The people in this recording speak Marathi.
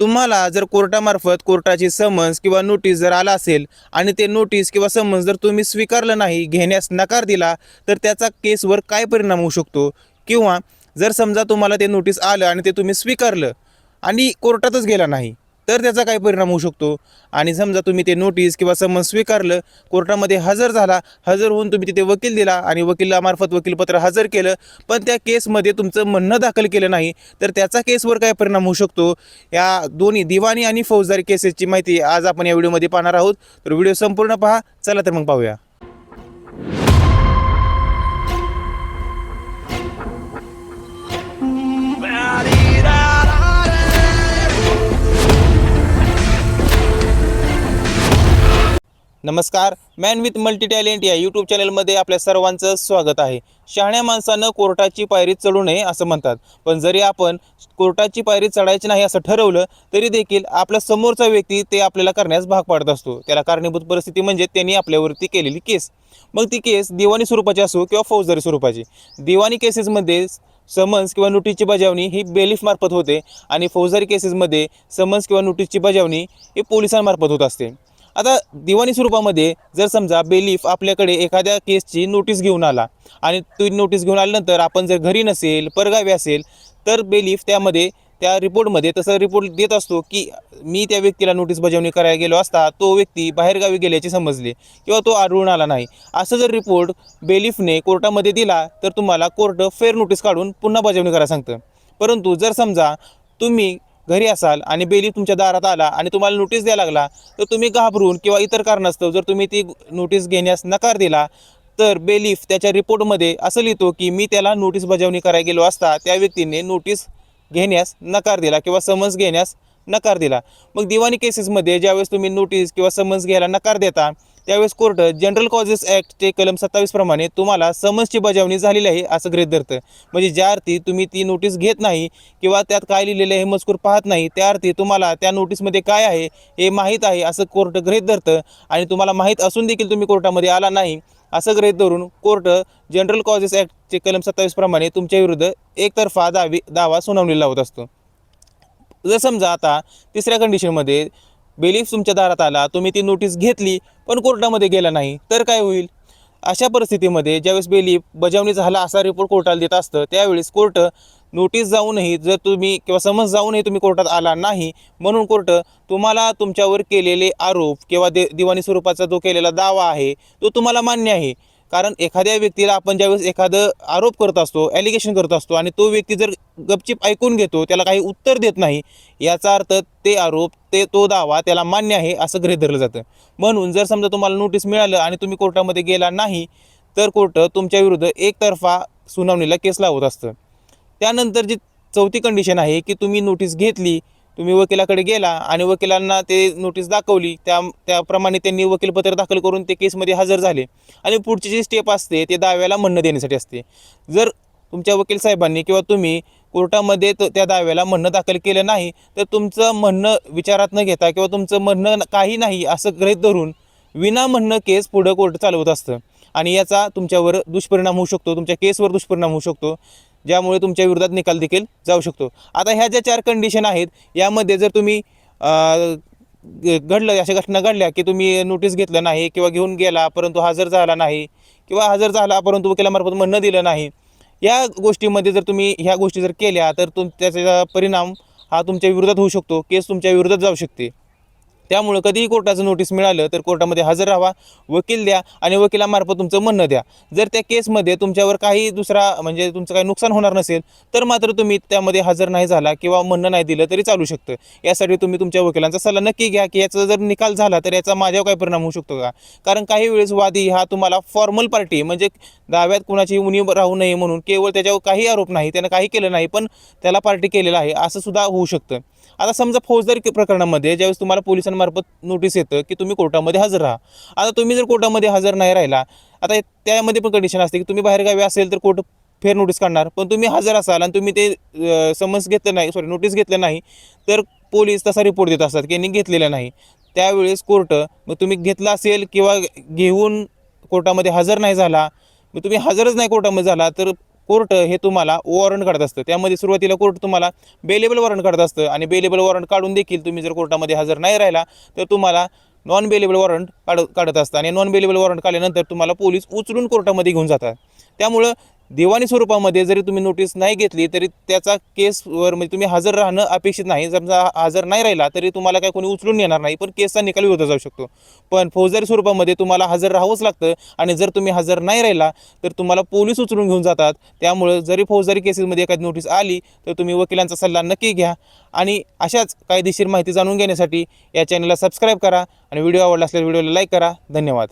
तुम्हाला जर कोर्टामार्फत कोर्टाची समन्स किंवा नोटीस जर आला असेल आणि ते नोटीस किंवा समन्स जर तुम्ही स्वीकारलं नाही घेण्यास नकार दिला तर त्याचा केसवर काय परिणाम होऊ शकतो? किंवा जर समजा तुम्हाला ते नोटीस आलं आणि ते तुम्ही स्वीकारलं आणि कोर्टातच गेला नाही तर त्याचा काय परिणाम होऊ शकतो? आणि समजा तुम्ही ते नोटीस किंवा समन्स स्वीकारलं कोर्टामध्ये हजर झाला हजर होऊन तुम्ही तिथे वकील दिला आणि वकिलामार्फत वकीलपत्र हजर केलं पण त्या केसमध्ये तुमचं म्हणणं दाखल केलं नाही तर त्याचा केसवर काय परिणाम होऊ शकतो? या दोन्ही दिवाणी आणि फौजदारी केसेसची माहिती आज आपण या व्हिडिओमध्ये पाहणार आहोत. तर व्हिडिओ संपूर्ण पहा चला तर मग पाहूया. नमस्कार मॅन विथ मल्टी टॅलेंट या यूट्यूब चॅनलमध्ये आपल्या सर्वांचं स्वागत आहे. शहाण्या माणसानं कोर्टाची पायरी चढू नये असं म्हणतात. पण जरी आपण कोर्टाची पायरी चढायची नाही असं ठरवलं तरी देखील आपला समोरचा व्यक्ती ते आपल्याला करण्यास भाग पाडत असतो. त्याला कारणीभूत परिस्थिती म्हणजे त्यांनी आपल्यावरती केलेली केस. मग ती केस दिवाणी स्वरूपाची असो किंवा फौजदारी स्वरूपाची. दिवाणी केसेसमध्ये समन्स किंवा नोटीसची बजावणी ही बेलीफमार्फत होते आणि फौजदारी केसेसमध्ये समन्स किंवा नोटीसची बजावणी ही पोलिसांमार्फत होत असते. आता दिवाणी स्वरूपामध्ये जर समजा बेलीफ आपल्याकडे एखाद्या केसची नोटीस घेऊन आला आणि ती नोटीस घेऊन आल्यानंतर आपण जर घरी नसेल परगावी असेल तर बेलीफ त्यामध्ये त्या रिपोर्टमध्ये तसं रिपोर्ट देत असतो की मी त्या व्यक्तीला नोटीस बजावणी करायला गेलो असता तो व्यक्ती बाहेरगावी गेल्याचे समजले किंवा तो आढळून आला नाही. असं जर रिपोर्ट बेलीफने कोर्टामध्ये दिला तर तुम्हाला कोर्ट फेर नोटीस काढून पुन्हा बजावणी करायला सांगतं. परंतु जर समजा तुम्ही घरी असाल आणि बेली तुमच्या दारात आला आणि तुम्हाला नोटीस द्यायला लागला तर तुम्ही घाबरून किंवा इतर कारणास्तव जर तुम्ही ती नोटीस घेण्यास नकार दिला तर बेलीफ त्याच्या रिपोर्टमध्ये असं लिहितो की मी त्याला नोटीस बजावणी करायला गेलो असता त्या व्यक्तीने नोटीस घेण्यास नकार दिला किंवा समन्स घेण्यास नकार दिला. मग दिवाणी केसेसमध्ये ज्यावेळेस तुम्ही नोटीस किंवा समन्स घ्यायला नकार देता त्यावेळेस कोर्ट जनरल कॉजेस ॲक्टचे कलम सत्तावीस प्रमाणे तुम्हाला समन्सची बजावणी झालेली आहे असं गृहित धरतं. म्हणजे ज्या अर्थी तुम्ही ती नोटीस घेत नाही किंवा त्यात काय लिहिलेलं आहे हे मजकूर पाहत नाही त्या अर्थी तुम्हाला त्या नोटीसमध्ये काय आहे हे माहीत आहे असं कोर्ट गृहित धरतं आणि तुम्हाला माहीत असून देखील तुम्ही कोर्टामध्ये आला नाही असं गृहित धरून कोर्ट जनरल कॉजेस ॲक्टचे कलम सत्तावीस प्रमाणे तुमच्या विरुद्ध एकतर्फा दावी दावा सुनावलेला होत असतो. जर समजा आता तिसऱ्या कंडिशनमध्ये बेलीफ तुमच्या दारात आला तुम्ही ती नोटीस घेतली पण कोर्टामध्ये गेला नाही तर काय होईल? अशा परिस्थितीमध्ये ज्यावेळेस बेलीफ बजावणी झाला असा रिपोर्ट कोर्टाला देत असतं त्यावेळेस कोर्ट नोटीस जाऊनही जर तुम्ही किंवा समज जाऊनही तुम्ही कोर्टात आला नाही म्हणून कोर्ट तुम्हाला तुमच्यावर केलेले आरोप किंवा दे दिवाणी स्वरूपाचा जो केलेला दावा आहे तो तुम्हाला मान्य आहे. कारण एखाद्या व्यक्तीला आपण ज्यावेळेस एखादं आरोप करत असतो ॲलिगेशन करत असतो आणि तो व्यक्ती जर गपचिप ऐकून घेतो त्याला काही उत्तर देत नाही याचा अर्थ ते आरोप ते तो दावा त्याला मान्य आहे असं गृहीत धरलं जातं. म्हणून जर समजा तुम्हाला नोटीस मिळालं आणि तुम्ही कोर्टामध्ये गेला नाही तर कोर्ट तुमच्या विरुद्ध एकतर्फा सुनावणीला केस लावत असतं. त्यानंतर जी चौथी कंडिशन आहे की तुम्ही नोटीस घेतली तुम्ही वकिलाकडे गेला आणि वकिलांना ते नोटीस दाखवली त्या त्याप्रमाणे त्यांनी वकीलपत्र दाखल करून ते केसमध्ये हजर झाले. आणि पुढची जी स्टेप असते ते दाव्याला म्हणणं देण्यासाठी असते. जर तुमच्या वकील साहेबांनी किंवा तुम्ही कोर्टामध्ये त्या दाव्याला म्हणणं दाखल केलं नाही तर तुमचं म्हणणं विचारात न घेता किंवा तुमचं म्हणणं काही नाही असं गृहीत धरून विना म्हणणं केस पुढं कोर्ट चालवत असतं. आणि याचा तुमच्यावर दुष्परिणाम होऊ शकतो तुमच्या केसवर दुष्परिणाम होऊ शकतो. ज्यामुळे तुमच्या विरोधात निकाल देखील जाऊ शकतो. आता ह्या ज्या चार कंडिशन आहेत यामध्ये जर तुम्ही ग- घडलं अशा घटना घडल्या की तुम्ही नोटीस घेतलं नाही किंवा घेऊन गेला परंतु हजर झाला नाही किंवा हजर झाला परंतु वकिलामार्फत म्हणणं दिलं नाही या गोष्टीमध्ये जर तुम्ही ह्या गोष्टी जर केल्या तर तुम त्याचा परिणाम हा तुमच्या विरोधात होऊ शकतो केस तुमच्या विरोधात जाऊ शकते. त्यामुळं कधीही कोर्टाचं नोटीस मिळालं तर कोर्टामध्ये हजर राहा वकील द्या आणि वकिलामार्फत तुमचं म्हणणं द्या. जर त्या केसमध्ये तुमच्यावर काही दुसरा म्हणजे तुमचं काही नुकसान होणार नसेल तर मात्र तुम्ही त्यामध्ये हजर नाही झाला किंवा म्हणणं नाही दिलं तरी चालू शकतं. यासाठी तुम्ही तुमच्या वकिलांचा सल्ला नक्की घ्या की याचा जर निकाल झाला तर याचा माझ्यावर काय परिणाम होऊ शकतो का? कारण काही वेळेस वादी हा तुम्हाला फॉर्मल पार्टी म्हणजे दाव्यात कुणाची उणीव राहू नये म्हणून केवळ त्याच्यावर काही आरोप नाही त्यानं काही केलं नाही पण त्याला पार्टी केलेला आहे असं सुद्धा होऊ शकतं. आता समजा फौजदारी प्रकरणामध्ये ज्यावेळेस तुम्हाला पोलिसांमार्फत नोटीस येतं की तुम्ही कोर्टामध्ये हजर राहा. आता तुम्ही जर कोर्टामध्ये हजर नाही राहिला आता त्यामध्ये पण कंडिशन असते की तुम्ही बाहेरगावी असेल तर कोर्ट फेर नोटीस काढणार. पण तुम्ही हजर असाल आणि तुम्ही ते समन्स घेतलं नाही सॉरी नोटीस घेतलं नाही तर पोलीस तसा रिपोर्ट देत असतात की यांनी घेतलेला नाही. त्यावेळेस कोर्ट मग तुम्ही घेतला असेल किंवा घेऊन कोर्टामध्ये हजर नाही झाला मग तुम्ही हजरच नाही कोर्टामध्ये झाला तर कोर्ट हे तुम्हाला वॉरंट काढत असतं. त्यामध्ये सुरुवातीला कोर्ट तुम्हाला बेलेबल वॉरंट काढत असतं आणि बेलेबल वॉरंट काढून देखील तुम्ही जर कोर्टामध्ये हजर नाही राहिला तर तुम्हाला नॉन बेलेबल वॉरंट काढ काढत असतं. आणि नॉन बेलेबल वॉरंट काढल्यानंतर तुम्हाला पोलीस उचलून कोर्टामध्ये घेऊन जातात. त्यामुळं दिवाणी स्वरूपामध्ये जरी तुम्ही नोटीस नाही घेतली तरी त्याचा केसवर म्हणजे तुम्ही हजर राहणं अपेक्षित नाही. समजा हजर नाही राहिला तरी तुम्हाला काय कोणी उचलून येणार नाही. पण केसचा निकाल विरोधात जाऊ शकतो. पण फौजदारी स्वरूपामध्ये तुम्हाला हजर राहावंच लागतं. आणि जर तुम्ही हजर नाही राहिला तर तुम्हाला पोलीस उचलून घेऊन जातात. त्यामुळं जरी फौजदारी केसेसमध्ये एखादी नोटीस आली तर तुम्ही वकिलांचा सल्ला नक्की घ्या. आणि अशाच कायदेशीर माहिती जाणून घेण्यासाठी या चॅनलला सबस्क्राईब करा. आणि व्हिडिओ आवडला असल्यास व्हिडिओला लाईक करा. धन्यवाद.